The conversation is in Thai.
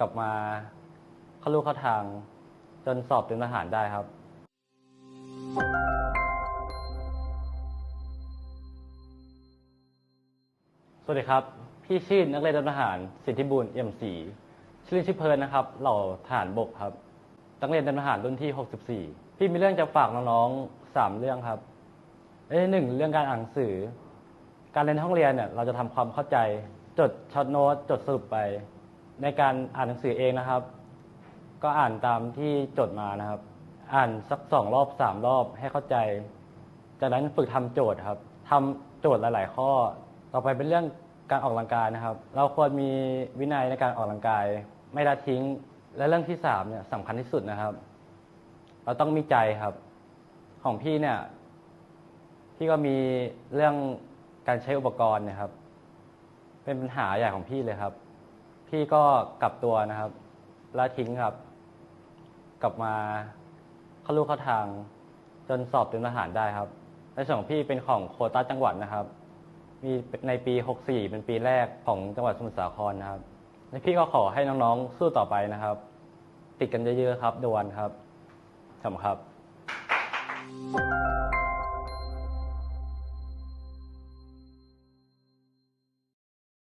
กลับมาเข้าลูกเข้าทาง จนสอบเป็นทหารได้ครับ สวัสดีครับ พี่ชื่อนักเรียนทหาร สิทธิบุญเอี่ยมศรีชื่อเล่นชื่อเพลินนะครับ เหล่าทหารบกครับนักเรียนทหารรุ่นที่ 64 พี่มีเรื่องจะฝากน้องๆสามเรื่องครับเอ้หนึ่งเรื่องการอ่านหนังสือ การเรียนห้องเรียนเนี่ยเราจะทำความเข้าใจ จดช็อตโน้ตจดสรุปไป ในการอ่านหนังสือเองนะครับ ก็อ่านตามที่จดมานะครับ อ่านสักสองรอบสามรอบให้เข้าใจ จากนั้นฝึกทำโจทย์ครับทำโจทย์หลาย ๆ ข้อ ต่อไปเป็นเรื่องการออกกำลังกายนะครับ เราควรมีวินัยในการออกกำลังกาย ไม่ละทิ้ง และเรื่องที่สามเนี่ยสำคัญที่สุดนะครับ เราต้องมีใจครับ ของพี่เนี่ยพี่ก็มีเรื่องการใช้อุปกรณ์นะครับ เป็นปัญหาใหญ่ของพี่เลยครับ พี่ก็กลับตัวนะครับละทิ้งครับ กลับมาเข้าลูกเข้าทาง จนสอบเป็นทหารได้ครับ ในส่วนของพี่เป็นของโคต้าจังหวัดนะครับ มีในปี 64 เป็นปีแรกของจังหวัดสมุทรสาครนะครับและพี่ก็ขอให้น้องๆสู้ต่อไปนะครับ ติดกันเยอะๆครับดวนครับขอบคุณครับ